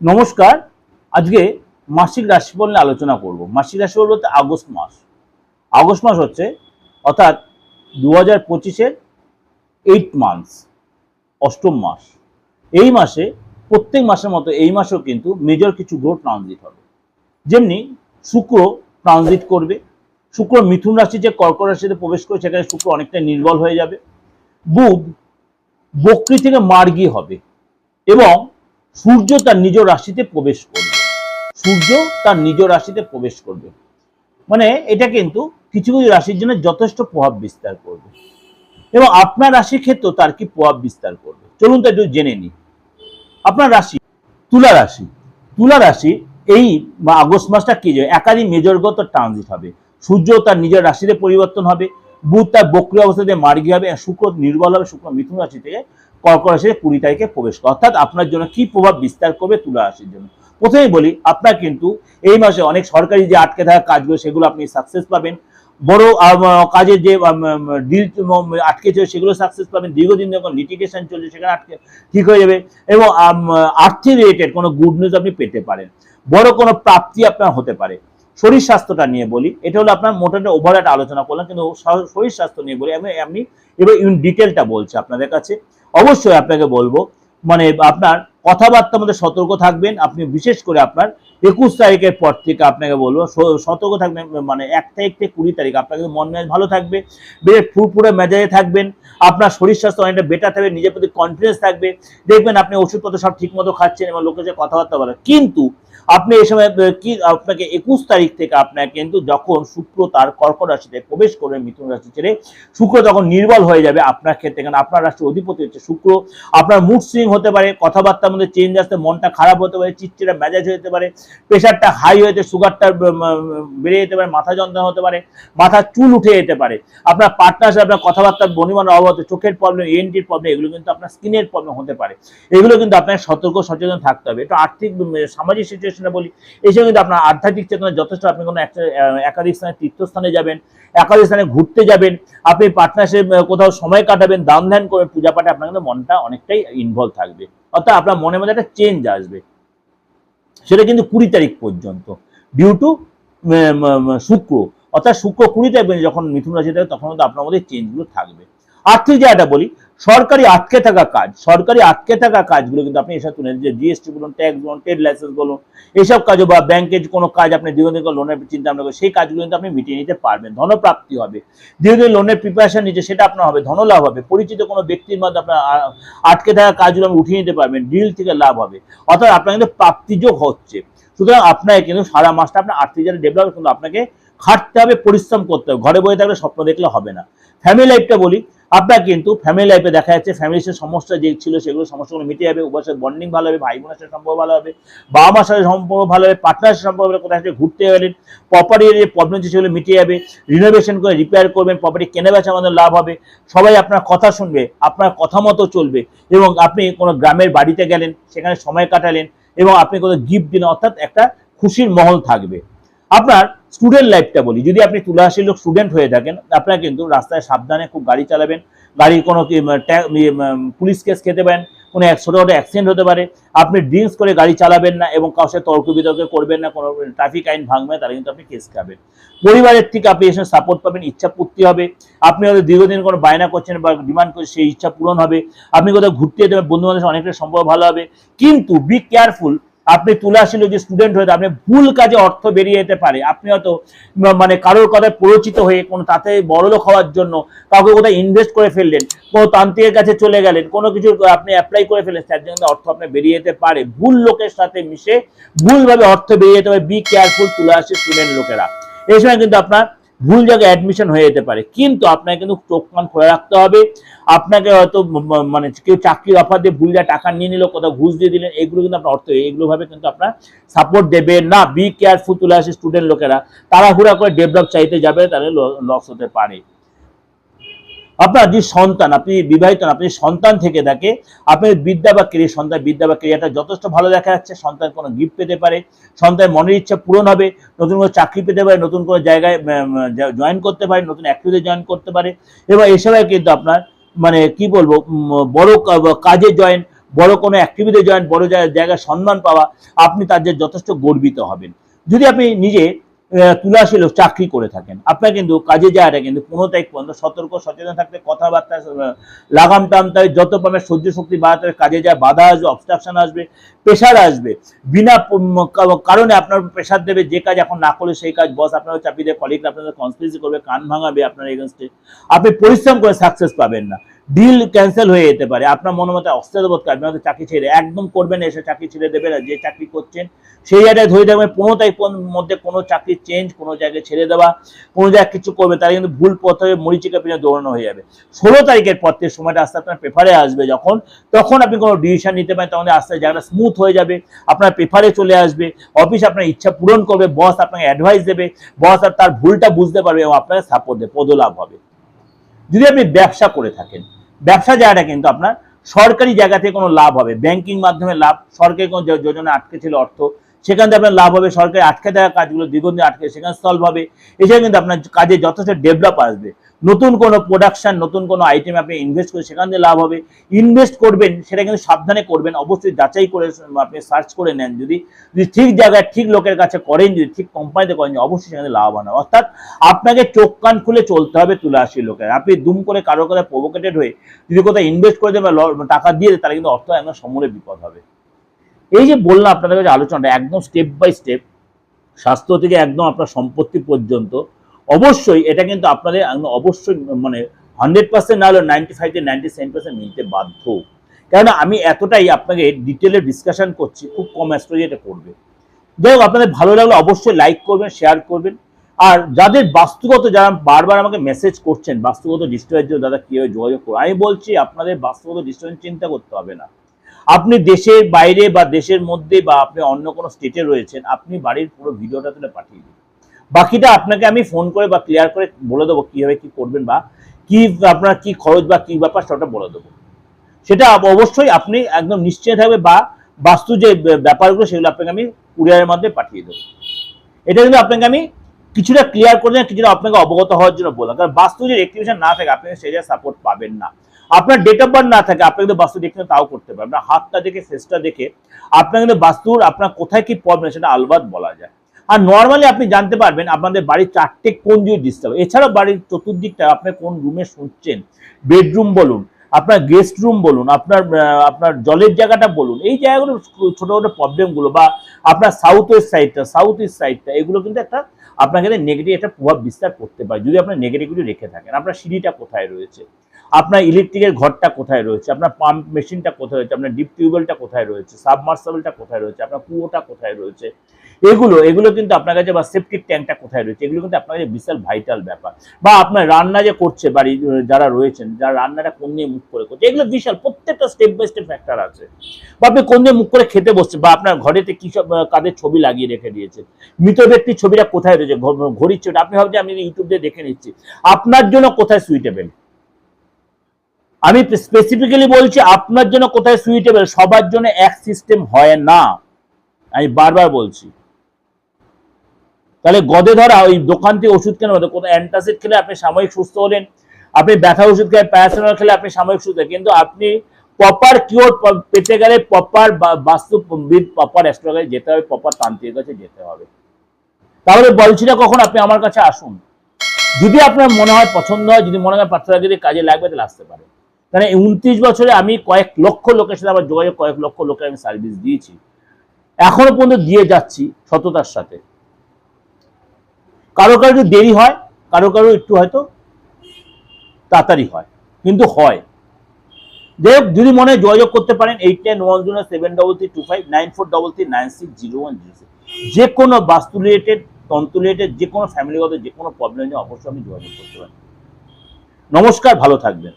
নমস্কার। আজকে মাসিক রাশিফল নিয়ে আলোচনা করব। মাসিক রাশিফল বলতে আগস্ট মাস। আগস্ট মাস হচ্ছে, অর্থাৎ দু হাজার পঁচিশের এইট মান্থস অষ্টম মাস। এই মাসে, প্রত্যেক মাসের মতো এই মাসেও কিন্তু মেজর কিছু গ্রহ ট্রানজিট হবে। যেমনি শুক্র ট্রানজিট করবে। শুক্র মিথুন রাশি যে কর্কট রাশিতে প্রবেশ করে, সেখানে শুক্র অনেকটা নির্বল হয়ে যাবে। বুধ বক্রি থেকে মার্গী হবে। এবং সূর্য তার নিজ রাশিতে প্রবেশ করবে। সূর্য তার নিজ রাশিতে প্রবেশ করবে। মানে এটা কিন্তু কিছু কিছু রাশির জন্য যথেষ্ট প্রভাব বিস্তার করবে। এবং আপনার রাশির ক্ষেত্রেও তার কি প্রভাব বিস্তার করবে? চলুন তো একটু জেনে নিই। আপনার রাশি, তুলা রাশি। তুলা রাশি এই আগস্ট মাসটা কি যায় একাধিক মেজরগত ট্রানজিট হবে। সূর্য তার নিজের রাশিতে পরিবর্তন হবে। বুধ তার বক্রিয় অবস্থাতে মার্গী হবে। শুক্র নির্বল হবে। শুক্র মিথুন রাশি থেকে কর্ক রাশিতে কুড়ি তারিখে প্রবেশ করে। অর্থাৎ আপনার জন্য কি প্রভাব বিস্তার করবে তুলা রাশির জন্য। প্রথমেই বলি, আপনার কিন্তু এই মাসে অনেক সরকারি যে আটকে থাকা কাজগুলো, সেগুলো আপনি সাকসেস পাবেন। বড় কাজের যে ডিল আটকে ছিল সেগুলো সাকসেস পাবেন। দীর্ঘদিন যখন লিটিগেশন চলছে, সেখানে আটকে ঠিক হয়ে যাবে। এবং আর্থিক রিলেটেড কোনো গুড নিউজ আপনি পেতে পারেন। বড় কোনো প্রাপ্তি আপনার হতে পারে। শরীর স্বাস্থ্যটা নিয়ে বলি, এটা হলো আপনার মোটামুটি ওভার একটা আলোচনা করলাম, কিন্তু শরীর স্বাস্থ্য নিয়ে বলি, আমি আমি এবার ইন ডিটেলটা বলছি আপনাদের কাছে। অবশ্যই আপনাকে বলব মানে আপনার কথাবার্তার মধ্যে সতর্ক থাকবেন, আপনি বিশেষ করে আপনার একুশ তারিখের পর থেকে আপনাকে বলব সতর্ক থাকবেন মানে এক তারিখ থেকে কুড়ি তারিখ, আপনার কিন্তু মন মেজাজ ভালো থাকবে বেশ ফুরফুরে মেজাজে থাকবেন, আপনার শরীর স্বাস্থ্য অনেকটা বেটার থাকবে, নিজের প্রতি কনফিডেন্স থাকবে, দেখবেন আপনি ওষুধপত্র সব ঠিক মতো খাচ্ছেন এবং লোকের সাথে কথাবার্তা বলেন কিন্তু আপনি এই সময় কি আপনাকে একুশ তারিখ থেকে আপনাকে কিন্তু যখন শুক্র তার কর্কট রাশিতে প্রবেশ করবে, মিথুন রাশি ছেড়ে, শুক্র তখন নির্বল হয়ে যাবে আপনার ক্ষেত্রে, কারণ আপনার রাশির অধিপতি হচ্ছে শুক্র, আপনার মুড সুইং হতে পারে, কথাবার্তার মধ্যে চেঞ্জ আসতে, মনটা খারাপ হতে পারে, চিটচিটা মেজাজ হতে পারে প্রেশারটা হাই হয়েছে সুগারটা বেড়ে যেতে পারে, মাথা যন্ত্রণা হতে পারে, মাথার চুল উঠে যেতে পারে, আপনার পার্টনার সাথে আপনার কথাবার্তার বনিমানের অভাব হতে চোখের প্রবলেম এনটির প্রবলেম এগুলো কিন্তু আপনার স্কিনের প্রবলেম হতে পারে। এগুলো কিন্তু আপনার সতর্ক, সচেতন থাকতে হবে। একটু আর্থিক সামাজিক সিচুয়েশনে বলি। এই সময় কিন্তু আপনার আধ্যাত্মিক চেতনা যথেষ্ট আপনি কোনো একাধিক স্থানে তীর্থস্থানে যাবেন, একাধিক স্থানে ঘুরতে যাবেন, আপনি পার্টনারশিপ কোথাও সময় কাটাবেন, দান ধ্যান করবেন, পূজা পাঠে আপনার কিন্তু মনটা অনেকটাই ইনভলভ থাকবে। অর্থাৎ আপনার মনের মধ্যে একটা চেঞ্জ আসবে। সেটা কিন্তু কুড়ি তারিখ পর্যন্ত। ডিউ টু শুক্র। অর্থাৎ শুক্র কুড়ি তারিখ যখন মিথুন রাশি থাকে, তখন কিন্তু আপনার মধ্যে চেঞ্জগুলো থাকবে। আর্থিক জায়গাটা বলি, সরকারি আটকে থাকা কাজ, সরকারি আটকে থাকা কাজগুলো কিন্তু আপনি এসব তুলে যে জিএসটি বলুন ট্যাক্স বলুন ট্রেড লাইসেন্স বলুন এইসব কাজও বা ব্যাংকের কোনো কাজ আপনি দীর্ঘদিন লোনের চিন্তা ভাবনা সেই কাজগুলো কিন্তু আপনি মিটিয়ে নিতে পারবেন, ধনপ্রাপ্তি হবে। দীর্ঘদিন লোনের প্রিপারেশন নিচ্ছে, সেটা আপনার হবে, ধনলাভ হবে, পরিচিত কোনো ব্যক্তির মধ্যে আপনার আটকে থাকা কাজগুলো আপনি উঠিয়ে নিতে পারবেন ডিল থেকে লাভ হবে। অর্থাৎ আপনার কিন্তু প্রাপ্তিযোগ হচ্ছে। সুতরাং আপনাকে কিন্তু সারা মাসটা আপনার আর্থিক যারা ডেভেলপ কিন্তু আপনাকে খাটতে হবে, পরিশ্রম করতে হবে। ঘরে বসে থাকলে স্বপ্ন দেখলে হবে না। ফ্যামিলি লাইফটা বলি, আপনার কিন্তু ফ্যামিলি লাইফে দেখা যাচ্ছে ফ্যামিলির সমস্যা যে ছিল সেগুলো সমস্যাগুলো মিটে যাবে, উভয়ের সাথে বন্ডিং ভালো হবে ভাই বোনের সাথে সম্পর্ক ভালো হবে বাবা মার সাথে সম্পর্ক ভালো হবে পার্টনার সাথে সম্পর্ক ভালো কোথায় ঘুরতে গেলেন প্রপার্টির যে প্রবলেম সেগুলো মিটে যাবে রিনোভেশন করে রিপেয়ার করবেন প্রপার্টি কেনা বেচা আমাদের লাভ হবে। সবাই আপনার কথা শুনবে, আপনার কথা মতো চলবে এবং আপনি কোনো গ্রামের বাড়িতে গেলেন, সেখানে সময় কাটালেন এবং আপনি কোথাও গিফট দিলেন, অর্থাৎ একটা খুশির মহল থাকবে। আপনার স্টুডেন্ট লাইফটা বলি, যদি আপনি তুলা রাশির লোক স্টুডেন্ট হয়ে থাকেন, আপনার কিন্তু রাস্তায় সাবধানে খুব গাড়ি চালাবেন, গাড়ির কোনো পুলিশ কেস খেতে পারেন, কোনো ছোটোখাটো অ্যাক্সিডেন্ট হতে পারে, আপনি ড্রিঙ্কস করে গাড়ি চালাবেন না এবং কারোর সাথে তর্ক বিতর্ক করবেন না, কোনো ট্রাফিক আইন ভাঙবে তাহলে কিন্তু আপনি কেস খাবেন। পরিবারের থেকে আপনি এসে সাপোর্ট পাবেন, ইচ্ছা পূর্তি হবে, আপনি হয়তো দীর্ঘদিন কোনো বায়না করছেন বা ডিমান্ড করছেন, সেই ইচ্ছা পূরণ হবে, আপনি কোথাও ঘুরতে যেতে বন্ধু বান্ধবের অনেকটা সম্ভব ভালো হবে, কিন্তু বি কেয়ারফুল আপনি তুলা ছিল যে স্টুডেন্ট হয়ে, আপনি ভুল কাজে অর্থ বেরিয়ে যেতে পারে। আপনি হয়তো মানে কারোর কথায় পরিচিত হয়ে কোনো তাতে বড়লোক হওয়ার জন্য কাউকে কোথায় ইনভেস্ট করে ফেললেন, কোনো তান্ত্রিকের কাছে চলে গেলেন, কোনো কিছু আপনি অ্যাপ্লাই করে ফেলেন তার জন্য অর্থ আপনার বেরিয়ে যেতে পারে। ভুল লোকের সাথে মিশে ভুলভাবে অর্থ বেরিয়ে যেতে পারে। বি কেয়ারফুল তুলে আসে স্টুডেন্ট লোকেরা। এই সময় কিন্তু আপনার ভুল জায়গায় অ্যাডমিশন হয়ে যেতে পারে। কিন্তু আপনাকে কিন্তু চোখ কান খোলা রাখতে হবে। আপনাকে হয়তো মানে কেউ চাকরির অফার দিয়ে ভুল জায়গায় টাকা নিয়ে নিল, কোথাও ঘুষ দিয়ে দিলেন, এগুলো কিন্তু আপনার অর্থ এগুলোভাবে কিন্তু আপনার সাপোর্ট দেবে না। বি কেয়ারফুল তুলে আসে স্টুডেন্ট লোকেরা। তাড়াহুড়া করে ডেভেলপ চাইতে যাবে, তাহলে লস হতে পারে। আপনার যে সন্তান, আপনি বিবাহিত আপনি সন্তান থেকে থাকে আপনার বিদ্যা বা ক্রিয়া, সন্তান বিদ্যা বা ক্রিয়াটা যথেষ্ট ভালো দেখা যাচ্ছে, সন্তান কোনো গিফট পেতে পারে, সন্তানের মনের ইচ্ছা পূরণ হবে, নতুন কোনো চাকরি পেতে পারে, নতুন কোনো জায়গায় জয়েন করতে পারে, নতুন অ্যাক্টিভিটি জয়েন করতে পারে, এবং এসবে কিন্তু আপনার মানে কি বলব বড় কাজে জয়েন বড় কোনো অ্যাক্টিভিটি জয়েন বড় জায়গায় সম্মান পাওয়া, আপনি তার যে যথেষ্ট গর্বিত হবেন। যদি আপনি নিজে তুলাশী লোক চাকরি করে থাকেন। আপনার কিন্তু কাজে যাওয়াটা কিন্তু পনেরো তারিখ পর্যন্ত সতর্ক, সচেতন থাকতে, কথাবার্তা লাগাম টানতে যত পাবে সহ্য শক্তি বাড়াতে কাজে যায়, বাধা আসবে অবস্ট্রাকশন আসবে প্রেশার আসবে। বিনা কারণে আপনার প্রেশার দেবে, যে কাজ এখন না করলে সেই কাজ বস আপনার চাপিয়ে দেবে কলিগ আপনাদের কনসপিরেসি করবে, কান ভাঙাবে আপনার এগেনস্টে আপনি পরিশ্রম করে সাকসেস পাবেন না। ডিল ক্যান্সেল হয়ে যেতে পারে। আপনার মনে মতো অস্থিরবোধ করবে হয়তো চাকরি ছেড়ে একদম করবেন এসে চাকরি ছেড়ে দেবে না যে চাকরি করছেন, সেই জায়গায় ধরে দেখবেন পনেরো তারিখ মধ্যে কোনো চাকরি চেঞ্জ কোনো জায়গায় ছেড়ে দেওয়া, কোনো জায়গায় কিছু করবে, তাহলে কিন্তু ভুল পথে মরিচিকা পিছনে দৌড়ানো হয়ে যাবে। ষোলো তারিখের পর থেকে সময়টা আস্তে আপনার পেপারে আসবে যখন, তখন আপনি কোনো ডিসিশন নিতে পারেন, তখন আস্তে জায়গাটা স্মুথ হয়ে যাবে, আপনার পেপারে চলে আসবে অফিস আপনার ইচ্ছা পূরণ করবে বস আপনাকে অ্যাডভাইস দেবে বস আর তার ভুলটা বুঝতে পারবে এবং আপনাকে সাপোর্ট দেবে, পদলাভ হবে। যদি আপনি ব্যবসা করে থাকেন ব্যবসা জায়গাটা কিন্তু আপনার সরকারি জায়গা থেকে কোনো লাভ হবে। ব্যাংকিং মাধ্যমে লাভ, সরকারি কোনো যোজনা আটকে ছিল অর্থ, সেখান থেকে আপনার লাভ হবে, সরকারি আটকে থাকা কাজগুলো দীর্ঘদিন আটকে, সেখানে সলভ হবে। এছাড়া কিন্তু আপনার কাজে যথেষ্ট ডেভেলপ আসবে। নতুন কোনো প্রোডাকশন নতুন কোনো আইটেম আপনি ইনভেস্ট করে সেখান থেকে লাভ হবে। ইনভেস্ট করবেন, সেটা কিন্তু সাবধানে করবেন। অবশ্যই যাচাই করে, আপনি সার্চ করে নেন। যদি যদি ঠিক জায়গায় ঠিক লোকের কাছে করেন, যদি ঠিক কোম্পানিতে করেন, অবশ্যই সেখানে লাভবান হবে অর্থাৎ আপনাকে চোখ কান খুলে চলতে হবে তুলে আসি লোকের। আপনি দুম করে কারও কথা প্রভোকেটেড হয়ে যদি কোথাও ইনভেস্ট করে দেন বা টাকা দিয়ে তাহলে কিন্তু অর্থ একদম সমূলে বিপদ হবে। এই যে বললাম আপনাদের কাছে আলোচনাটা, একদম স্টেপ বাই স্টেপ স্বাস্থ্য থেকে একদম আপনার সম্পত্তি পর্যন্ত অবশ্যই এটা কিন্তু আপনাদের অবশ্যই মানে হান্ড্রেড পার্সেন্ট না হলে নাইনটি ফাইভ থেকে নাইনটি সেভেন পার্সেন্ট মিলতে বাধ্য। কেননা আমি এতটাই আপনাকে ডিটেলে ডিসকাশন করছি, খুব কম অ্যাস্ট্রোলজি এটা করবে। যাই হোক, আপনাদের ভালো লাগলে অবশ্যই লাইক করবেন শেয়ার করবেন। আর যাদের বাস্তুগত, যারা বারবার আমাকে মেসেজ করছেন, বাস্তুগত ডিস্টার্বের জন্য দাদা কীভাবে যোগাযোগ করব আমি বলছি, আপনাদের বাস্তুগত ডিস্টার্বের চিন্তা করতে হবে না। আপনি দেশের বাইরে বা দেশের মধ্যে বা আপনি অন্য কোনো স্টেটে রয়েছেন, আপনি বাড়ির পুরো ভিডিওটা তুলে পাঠিয়ে দিন। বাকিটা আপনাকে আমি ফোন করে বা ক্লিয়ার করে বলে দেবো কীভাবে কী করবেন বা কি আপনার কি খরচ বা কি ব্যাপার সেটা বলে দেবো। সেটা অবশ্যই আপনি একদম নিশ্চয় থাকবে বা বাস্তু যে ব্যাপারগুলো সেগুলো আপনাকে আমি কুরিয়ারের মাধ্যমে পাঠিয়ে দেবো। এটা কিন্তু আপনাকে আমি কিছুটা ক্লিয়ার করে দেন কিছুটা আপনাকে অবগত হওয়ার জন্য বললাম। কারণ বাস্তু যে রেক্টিভেশন না থাকে, আপনি জায়গায় সাপোর্ট পাবেন না। আপনার ডেট অফ বার্থ না থাকে, আপনি কিন্তু বাস্তু দেখতে তাও করতে পারবেন আপনার হাতটা দেখে ফেসটা দেখে, আপনার কিন্তু বাস্তুর আপনার কোথায় কি প্রবলেম সেটা আলবাদ বলা যায়। আর নর্মালি আপনি জানতে পারবেন আপনাদের বাড়ির চারটে কোন যদি ডিস্টার্ব এছাড়াও বাড়ির চতুর্দিকটা আপনি কোন রুমে শুনছেন? বেডরুম বলুন, আপনার গেস্ট রুম বলুন, আপনার আপনার জলের জায়গাটা বলুন, এই জায়গাগুলো ছোটো ছোটো প্রবলেমগুলো বা আপনার সাউথ ওয়েস্ট সাইডটা সাউথ ইস্ট সাইডটা এগুলো কিন্তু একটা আপনার কাছে নেগেটিভ একটা প্রভাব বিস্তার করতে পারে। যদি আপনার নেগেটিভগুলি রেখে থাকেন, আপনার সিঁড়িটা কোথায় রয়েছে? আপনার ইলেকট্রিকের ঘরটা কোথায় রয়েছে? আপনার পাম্প মেশিনটা কোথায় রয়েছে? আপনার ডিপ টিউবওয়েলটা কোথায় রয়েছে? সাবমার্সাবলটা কোথায় রয়েছে? আপনার কুয়োটা কোথায় রয়েছে? এগুলো এগুলো কিন্তু আপনার কাছে বা সেফটির ট্যাঙ্কটা কোথায় রয়েছে? এগুলো কিন্তু আপনার কাছে বিশাল ভাইটাল ব্যাপার। বা আপনার রান্না যে করছে বাড়ি যারা রয়েছেন, যারা রান্নাটা কোন দিয়ে মুখ করে করছে, এগুলো বিশাল, প্রত্যেকটা স্টেপ বাই স্টেপ ফ্যাক্টর আছে। বা আপনি কোন দিয়ে মুখ করে খেতে বসছেন, বা আপনার ঘরেতে কি সব কাদের ছবি লাগিয়ে রেখে দিয়েছেন? মৃত ব্যক্তির ছবিটা কোথায় রয়েছে? ঘড়ির ছবিটা, আপনি ভাবছেন আমি ইউটিউব দিয়ে দেখে নিচ্ছি। আপনার জন্য কোথায় সুইটেবেল আমি স্পেসিফিক্যালি বলছি আপনার জন্য কোথায় সুইটেবল সবার জন্য এক সিস্টেম হয় না। আমি বারবার বলছি। তাহলে গদে ধরা, ওই দোকান থেকে ওষুধ কেন কোনো অ্যান্টাসিড খেলে আপনি সাময়িক সুস্থ হলেন, আপনি ব্যথা ওষুধ খেলে প্যারাসিটামল খেলে আপনি সাময়িক সুস্থ। কিন্তু আপনি প্রপার কিওর পেতে গেলে প্রপার বাস্তুবিদ প্রপার অ্যাস্ট্রোলজি যেতে হবে প্রপার তান্ত্রিকের কাছে যেতে হবে। তাহলে বলছি না কখন আপনি আমার কাছে আসুন? যদি আপনার মনে হয় পছন্দ হয়, যদি মনে হয় পাত্রাগিরি কাজে লাগবে, তাহলে আসতে পারে। কারণ উনত্রিশ বছরে আমি কয়েক লক্ষ লোকের সাথে আমার যোগাযোগ, কয়েক লক্ষ লোকের আমি সার্ভিস দিয়েছি। এখনও পর্যন্ত দিয়ে যাচ্ছি সততার সাথে। কারও কারও একটু দেরি হয়, কারও কারও একটু হয়তো তাড়াতাড়ি হয়, কিন্তু হয়। যাই হোক, যদি মনে হয় যোগাযোগ করতে পারেন eight nine one zero seven double three two five nine four double three nine six zero one zero six যে কোনো বাস্তু রিলেটেড তন্ত্র রিলেটেড যে কোনো ফ্যামিলিগত যে কোনো প্রবলেম নিয়ে অবশ্যই আমি যোগাযোগ করতে পারি নমস্কার, ভালো থাকবেন।